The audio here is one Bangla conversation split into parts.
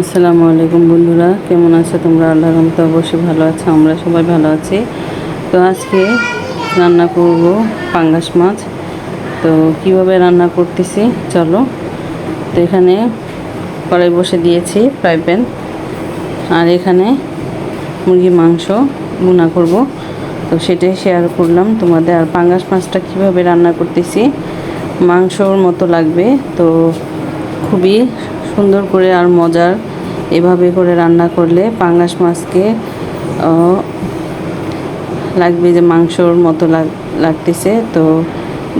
আসসালামু আলাইকুম বন্ধুরা, কেমন আছো তোমরা? আল্লাহ রহমতে অবশ্যই ভালো আছো, আমরা সবাই ভালো আছি। তো আজকে রান্না করব পাঙ্গাস মাছ। তো কীভাবে রান্না করতেছি, চলো। তো এখানে কড়াই বসে দিয়েছি ফ্রাই প্যান। আর এখানে মুরগি মাংস ভুনা করব। তো সেটাই শেয়ার করলাম তোমাদের। আর পাঙ্গাস মাছটা কীভাবে রান্না করতেছি, মাংসর মতো লাগবে। তো খুবই সুন্দর করে আর মজার এভাবে করে রান্না করলে পাঙ্গাস মাছকে লাগবে যে মাংসর মতো লাগ- লাগতেছে। তো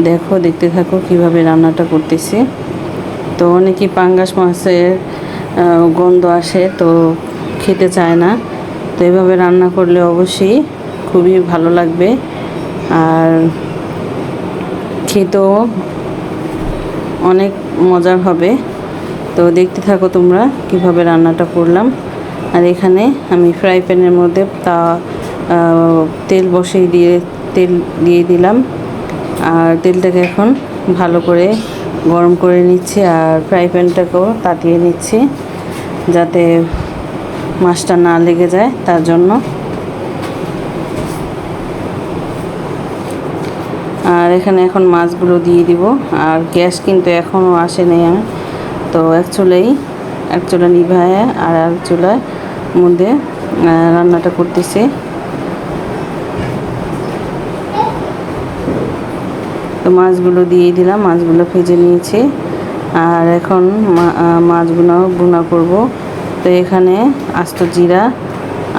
দেখো, দেখতে থাকো কীভাবে রান্নাটা করতেছি। তো অনেকেই পাঙ্গাস মাছের গন্ধ আসে, তো খেতে চায় না। তো এভাবে রান্না করলে অবশ্যই খুবই ভালো লাগবে। আর খেতেও অনেক মজার হবে। তো দেখতে থাকো তোমরা কীভাবে রান্নাটা করলাম। আর এখানে আমি ফ্রাই প্যানের মধ্যে তা তেল বসিয়ে দিয়ে, তেল দিয়ে দিলাম। আর তেলটাকে এখন ভালো করে গরম করে নিচ্ছি আর ফ্রাই প্যানটাকেও তাতিয়ে নিচ্ছি যাতে মাছটা না লেগে যায় তার জন্য। আর এখানে এখন মাছগুলো দিয়ে দিব। আর গ্যাস কিন্তু এখনও আসেনি আমার। তো এক চুলেই, এক চুলা নিভায় আর এক চুলার মধ্যে রান্নাটা করতেছি। তো মাছগুলো দিয়ে দিলাম, মাছগুলো ভেজে নিয়েছি। আর এখন মাছগুলো ভুনা করব। তো এখানে আস্ত জিরা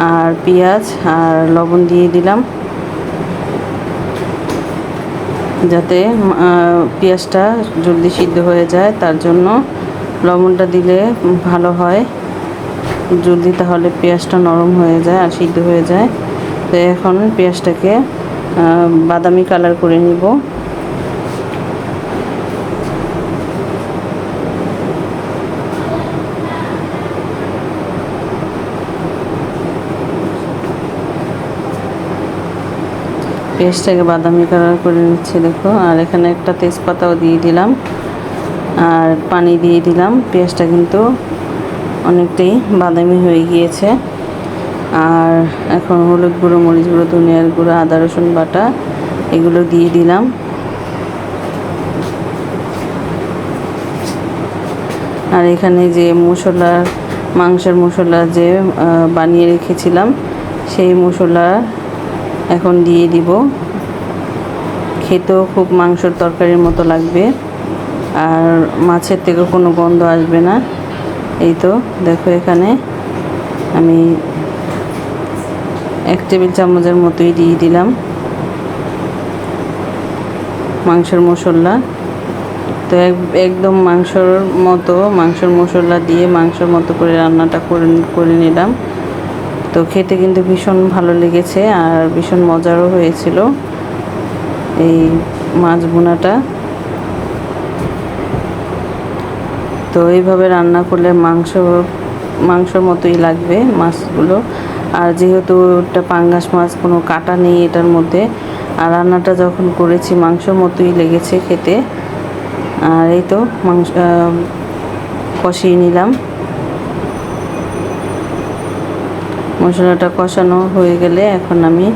আর পেঁয়াজ আর লবণ দিয়ে দিলাম। যাতে পেঁয়াজটা জলদি সিদ্ধ হয়ে যায়, তার জন্য লবণটা দিলে ভালো হয়। জলদি তাহলে পেঁয়াজটা নরম হয়ে যায় আর সিদ্ধ হয়ে যায়। তো এখন পেঁয়াজটাকে বাদামি কালার করে নিব। পেঁয়াজটাকে বাদামি কালার করে নিচ্ছি, দেখো। আর এখানে একটা তেজপাতাও দিয়ে দিলাম। আর পানি দিয়ে দিলাম। পেঁয়াজটা কিন্তু অনেকটাই বাদামি হয়ে গিয়েছে। আর এখন হলুদ গুঁড়ো, মরিচ গুঁড়ো, ধনিয়ার গুঁড়ো, আদা, রসুন বাটা এগুলো দিয়ে দিলাম। আর এখানে যে মশলা মাংসের মশলা যে বানিয়ে রেখেছিলাম, সেই মশলা এখন দিয়ে দিব। খেতেও খুব মাংসর তরকারির মতো লাগবে। আর মাছের থেকে কোনো গন্ধ আসবে না। এই তো, দেখো এখানে আমি এক টেবিল চামচের মতোই দিয়ে দিলাম। মাংসের মশলা। তো এক- একদম মাংসর মতো, মাংসর মশলা দিয়ে মাংসর মতো করে রান্নাটা করে করে নিলাম। তো খেতে কিন্তু ভীষণ ভালো লেগেছে আর ভীষণ মজারও হয়েছিল এই মাছ বোনাটা তো এইভাবে রান্না করলে মাংস, মাংসর মতোই লাগবে মাছগুলো। আর যেহেতু এটা পাঙ্গাস মাছ, কোনো কাটা নেই এটার মধ্যে। আর রান্নাটা যখন করেছি, মাংসর মতোই লেগেছে খেতে। আর এই তো মাংস কষিয়ে নিলাম। মশলাটা কষানো হয়ে গেলে এখন আমি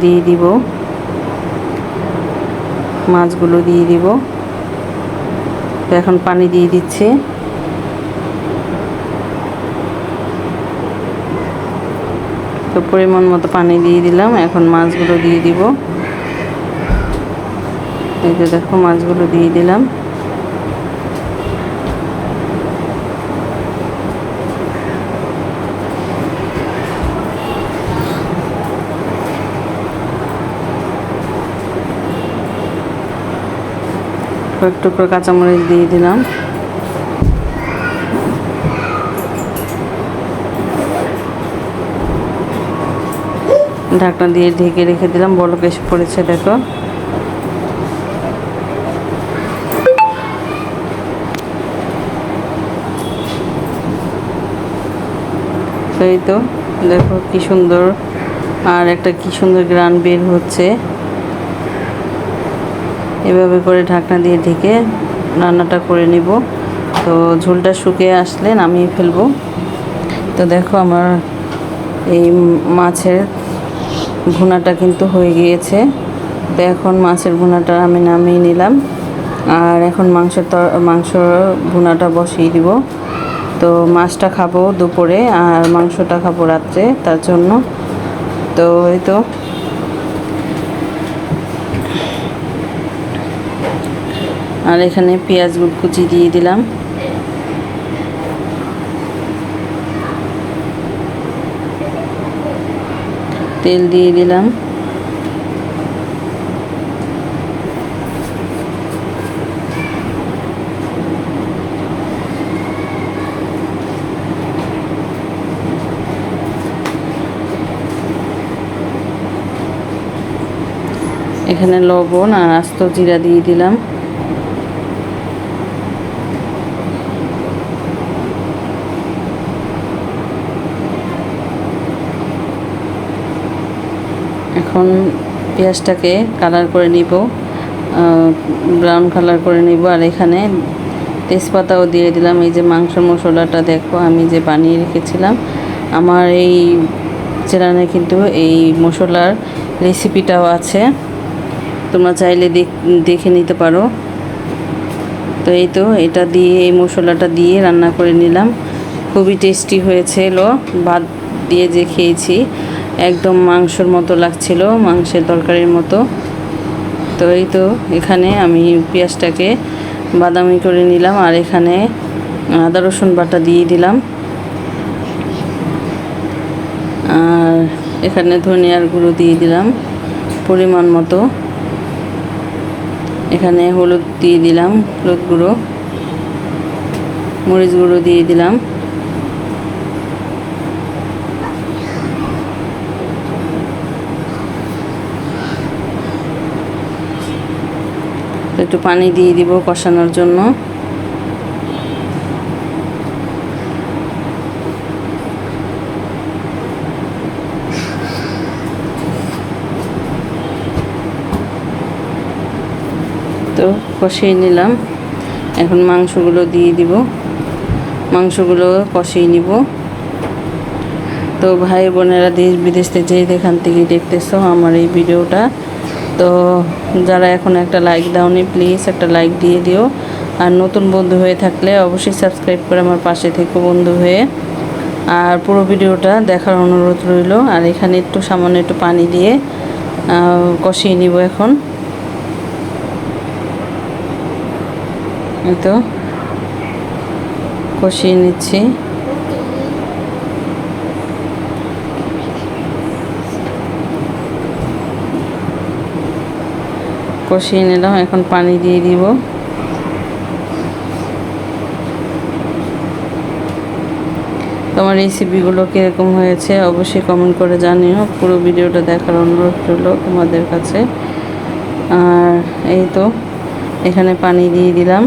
দিয়ে দিব। মাছগুলো দিয়ে দিব। তো এখন পানি দিয়ে দিচ্ছি। তো পরিমাণ মতো পানি দিয়ে দিলাম, এখন মাছগুলো দিয়ে দিব। এই যে দেখো, মাছগুলো দিয়ে দিলাম। কয়েক টুকরো কাঁচামরিচ দিয়ে দিলাম। ঢাকনা দিয়ে ঢেকে রেখে দিলাম, বলক এসে পড়েছে, দেখো। এই তো, দেখো কি সুন্দর। আর একটা কি সুন্দর গ্রান বের হচ্ছে। এভাবে করে ঢাকনা দিয়ে ঢেকে রান্নাটা করে নিব। তো ঝোলটা শুকিয়ে আসলে নামিয়ে ফেলব। তো দেখো আমার এই মাছের ভুনাটা কিন্তু হয়ে গিয়েছে। তো এখন মাছের ভুনাটা আমি নামিয়ে নিলাম। আর এখন মাংসের তর মাংস ভুনাটা বসিয়ে দিব। তো মাছটা খাব দুপুরে আর মাংসটা খাব রাত্রে, তার জন্য। তো এই তো। আর এখানে পেঁয়াজ কুচি দিয়ে দিলাম। তেল দিয়ে দিলাম। এখানে লবণ আর আস্ত জিরা দিয়ে দিলাম। এখন পেঁয়াজটাকে কালার করে নিব ব্রাউন কালার করে নিব। আর এখানে তেজপাতাও দিয়ে দিলাম। এই যে মাংস মশলাটা দেখো, আমি যে বানিয়ে রেখেছিলাম। আমার এই চ্যানেলে কিন্তু এই মশলার রেসিপিটাও আছে। তোমরা চাইলে দেখে নিতে পারো। তো এই তো, এটা দিয়ে, এই মশলাটা দিয়ে রান্না করে নিলাম। খুবই টেস্টি হয়েছিল ভাত দিয়ে যে খেয়েছি। একদম মাংসর মতো লাগছিল, মাংসের তরকারির মতো। তো এই তো এখানে আমি পেঁয়াজটাকে বাদামি করে নিলাম আর এখানে আদা, রসুন বাটা দিয়ে দিলাম। আর এখানে ধনিয়ার গুঁড়ো দিয়ে দিলাম পরিমাণ মতো। এখানে হলুদ দিয়ে দিলাম, হলুদ গুঁড়ো। মরিচ গুঁড়ো দিয়ে দিলাম। একটু পানি দিয়ে দিব কষানোর জন্য। তো কষিয়ে নিলাম। এখন মাংসগুলো দিয়ে দিব। মাংসগুলো কষিয়ে নিব। তো ভাই বোনেরা দেশ বিদেশ থেকে যে যেখান থেকে দেখতেছো আমার এই ভিডিওটা তো যারা এখন একটা লাইক দাওনি প্লিজ একটা লাইক দিয়ে দিও। আর নতুন বন্ধু হয়ে থাকলে অবশ্যই সাবস্ক্রাইব করে আমার পাশে থেকে বন্ধু হয়ে। আর পুরো ভিডিওটা দেখার অনুরোধ রইল। আর এখানে একটু সামান্য একটু পানি দিয়ে কষিয়ে নিব এখন। তো, কষিয়ে নিচ্ছি। কষিয়ে নিলাম, এখন পানি দিয়ে দিব। তোমার রেসিপিগুলো কীরকম হয়েছে অবশ্যই কমেন্ট করে জানিও। পুরো ভিডিওটা দেখার অনুরোধ রইল তোমাদের কাছে। আর এই তো, এখানে পানি দিয়ে দিলাম।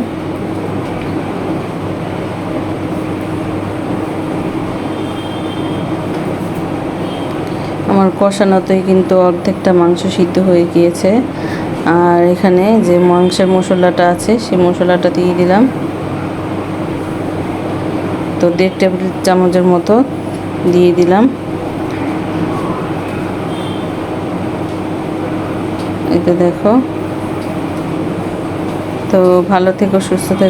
আমার কষানোতেই কিন্তু অর্ধেকটা মাংস সিদ্ধ হয়ে গিয়েছে। আর এখানে যে মাংসের মশলাটা আছে, সেই মশলাটা দিয়ে দিলাম। তো দেড় টেবিল চামচের মতো দিয়ে দিলাম। এটা দেখো। তো ভালো থেকো, সুস্থ থেকো।